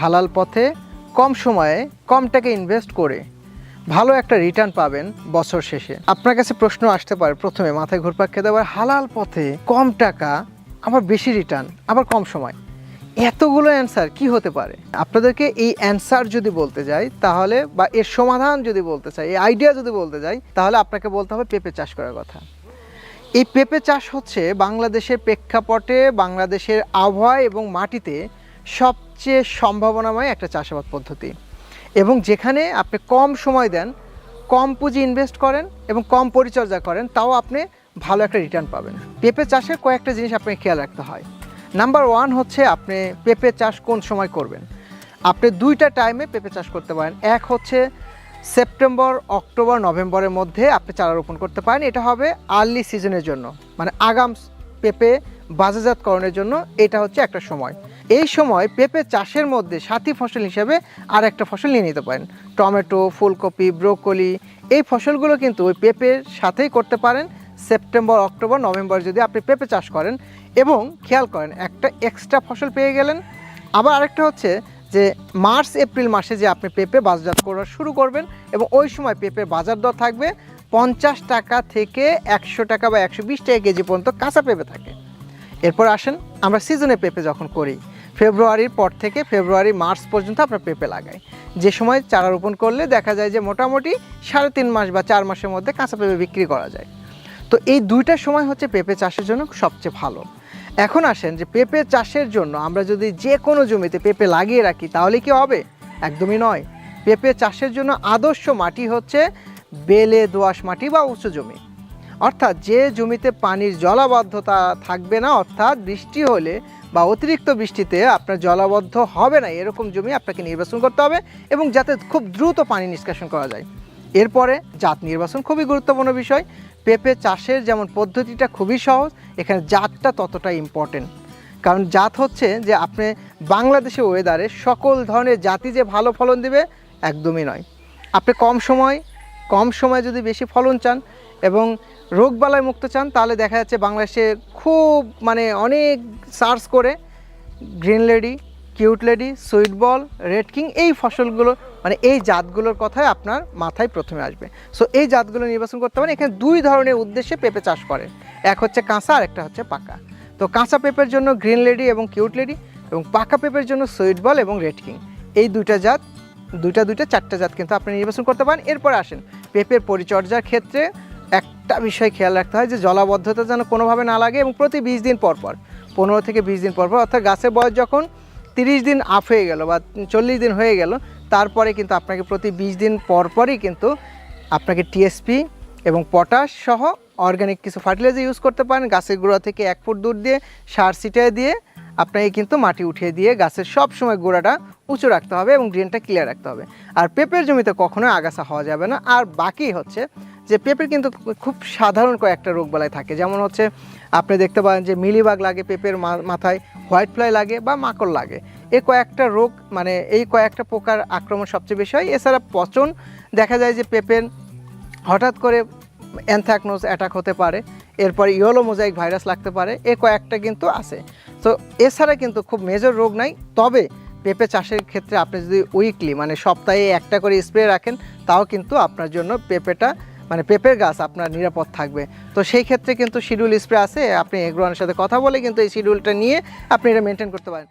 হালাল পথে, কম সময়ে, কম টাকা ইনভেস্ট করে ভালো একটা রিটার্ন পাবেন বছর শেষে। আপনার কাছে প্রশ্ন আসতে পারে, প্রথমে মাথায় ঘুরপাক খেতে পারে হালাল পথে কম টাকা, আবার বেশি রিটার্ন আবার কম সময়। এতগুলো অ্যান্সার কি হতে পারে? আপনাদেরকে এই অ্যান্সার যদি বলতে যাই, তাহলে বা এর সমাধান যদি বলতে চাই, এই আইডিয়া যদি বলতে যাই, তাহলে আপনাকে বলতে হবে পেঁপে চাষ করার কথা। এই পেঁপে চাষ হচ্ছে বাংলাদেশের প্রেক্ষাপটে বাংলাদেশের আবহাওয়া এবং মাটিতে সবচেয়ে সম্ভাবনাময় একটা চাষাবাদ পদ্ধতি। এবং যেখানে আপনি কম সময় দেন, কম পুঁজি ইনভেস্ট করেন এবং কম পরিচর্যা করেন, তাও আপনি ভালো একটা রিটার্ন পাবেন। পেঁপে চাষের কয়েকটা জিনিস আপনাকে খেয়াল রাখতে হয়। নাম্বার ওয়ান হচ্ছে আপনি পেঁপে চাষ কোন সময় করবেন? আপনি দুইটা টাইমে পেঁপে চাষ করতে পারেন। এক হচ্ছে সেপ্টেম্বর অক্টোবর নভেম্বরের মধ্যে আপনি চারা রোপণ করতে পারেন। এটা হবে আর্লি সিজনের জন্য। মানে আগাম পেঁপে বাজারজাতকরণের জন্য এটা হচ্ছে একটা সময়। এই সময় পেঁপে চাষের মধ্যে সাথী ফসল হিসেবে আর একটা ফসল নিয়ে নিতে পারেন। টমেটো, ফুলকপি, ব্রোকলি, এই ফসলগুলো কিন্তু ওই পেঁপের সাথেই করতে পারেন। সেপ্টেম্বর, অক্টোবর, নভেম্বর যদি আপনি পেঁপে চাষ করেন এবং খেয়াল করেন একটা এক্সট্রা ফসল পেয়ে গেলেন। আবার আরেকটা হচ্ছে যে মার্চ, এপ্রিল মাসে যে আপনি পেঁপে বাজারজাত করা শুরু করবেন এবং ওই সময় পেঁপের বাজার দর থাকবে পঞ্চাশ টাকা থেকে একশো টাকা বা একশো বিশ টাকা কেজি পর্যন্ত কাঁচা পেঁপে থাকে। এরপর আসেন আমরা সিজনে পেঁপে যখন করি ফেব্রুয়ারির পর থেকে ফেব্রুয়ারি, মার্চ পর্যন্ত আমরা পেঁপে লাগাই যে সময় চারা রোপণ করলে দেখা যায় যে মোটামুটি সাড়ে তিন মাস বা চার মাসের মধ্যে কাঁচা পেঁপে বিক্রি করা যায়। তো এই দুইটা সময় হচ্ছে পেঁপে চাষের জন্য সবচেয়ে ভালো। এখন আসেন যে পেঁপে চাষের জন্য আমরা যদি যে কোনো জমিতে পেঁপে লাগিয়ে রাখি, তাহলে কি হবে? একদমই নয়। পেঁপে চাষের জন্য আদর্শ মাটি হচ্ছে বেলে দোআঁশ মাটি বা উঁচু জমি। অর্থাৎ যে জমিতে পানির জলাবদ্ধতা থাকবে না, অর্থাৎ বৃষ্টি হলে বা অতিরিক্ত বৃষ্টিতে আপনার জলাবদ্ধ হবে না, এরকম জমি আপনাকে নির্বাচন করতে হবে এবং যাতে খুব দ্রুত পানি নিষ্কাশন করা যায়। এরপরে জাত নির্বাচন খুবই গুরুত্বপূর্ণ বিষয়। পেঁপে চাষের যেমন পদ্ধতিটা খুবই সহজ, এখানে জাতটা ততটা ইম্পর্টেন্ট কারণ জাত হচ্ছে যে আপনি বাংলাদেশের ওয়েদারে সকল ধরনের জাতি যে ভালো ফলন দিবে, একদমই নয়। আপনি কম সময়, কম সময়ে যদি বেশি ফলন চান এবং রোগবালাই মুক্ত চান, তাহলে দেখা যাচ্ছে বাংলাদেশে খুব মানে অনেক সার্চ করে green lady, cute lady, sweet ball, red king, এই ফসলগুলো মানে এই জাতগুলোর কথাই আপনার মাথায় প্রথমে আসবে। সো এই জাতগুলো নির্বাচন করতে পারেন, এখানে দুই ধরনের উদ্দেশ্যে পেঁপে চাষ করে। এক হচ্ছে কাঁচা, আর একটা হচ্ছে পাকা। তো কাঁচা পেঁপের জন্য গ্রিন লেডি এবং কিউট লেডি, এবং পাকা পেঁপের জন্য সুইট বল এবং রেড কিং। এই দুইটা জাত, দুইটা দুইটা, চারটা জাত কিন্তু আপনি নির্বাচন করতে পারেন। এরপর আসেন, পেঁপের পরিচর্যার ক্ষেত্রে একটা বিষয় খেয়াল রাখতে হয় যে জলাবদ্ধতা যেন কোনোভাবে না লাগে এবং প্রতি বিশ দিন পর পর, পনেরো থেকে বিশ দিন পর পর, অর্থাৎ গাছের বয়স যখন তিরিশ দিন আপ হয়ে গেল বা চল্লিশ দিন হয়ে গেল, তারপরে কিন্তু আপনাকে প্রতি বিশ দিন পর পরই কিন্তু আপনাকে টিএসপি এবং পটাশ সহ অর্গানিক কিছু ফার্টিলাইজার ইউজ করতে পারেন। গাছের গোড়া থেকে এক ফুট দূর দিয়ে, সার ছিটিয়ে দিয়ে আপনাকে কিন্তু মাটি উঠিয়ে দিয়ে গাছের সব সময় গোড়াটা উঁচু রাখতে হবে এবং ড্রেনটা ক্লিয়ার রাখতে হবে। আর পেঁপের জমিতে কখনোই আগাছা হওয়া যাবে না। আর বাকি হচ্ছে যে পেঁপের কিন্তু খুব সাধারণ কয়েকটা রোগবালাই থাকে। যেমন হচ্ছে, আপনি দেখতে পারেন যে মিলিবাগ লাগে পেঁপের মাথায়, হোয়াইট ফ্লাই লাগে বা মাকড় লাগে। এই কয়েকটা রোগ মানে এই কয়েকটা পোকার আক্রমণ সবচেয়ে বেশি হয়। এছাড়া পচন দেখা যায় যে পেঁপের হঠাৎ করে অ্যানথ্রাকনোজ অ্যাটাক হতে পারে। এরপর ইয়েলো মোজাইক ভাইরাস লাগতে পারে। এ কয়েকটা কিন্তু আছে। তো এছাড়া কিন্তু খুব মেজর রোগ নাই। তবে পেঁপে চাষের ক্ষেত্রে আপনি যদি উইকলি মানে সপ্তাহে একটা করে স্প্রে রাখেন, তাও কিন্তু আপনার জন্য পেঁপেটা মানে পেঁপের গাছ আপনার নিরাপদ থাকবে। তো সেই ক্ষেত্রে কিন্তু শিডিউল স্প্রে আছে, আপনি এগ্রোয়ানের সাথে কথা বলে কিন্তু এই শিডিউলটা নিয়ে আপনি এটা মেনটেন করতে পারেন।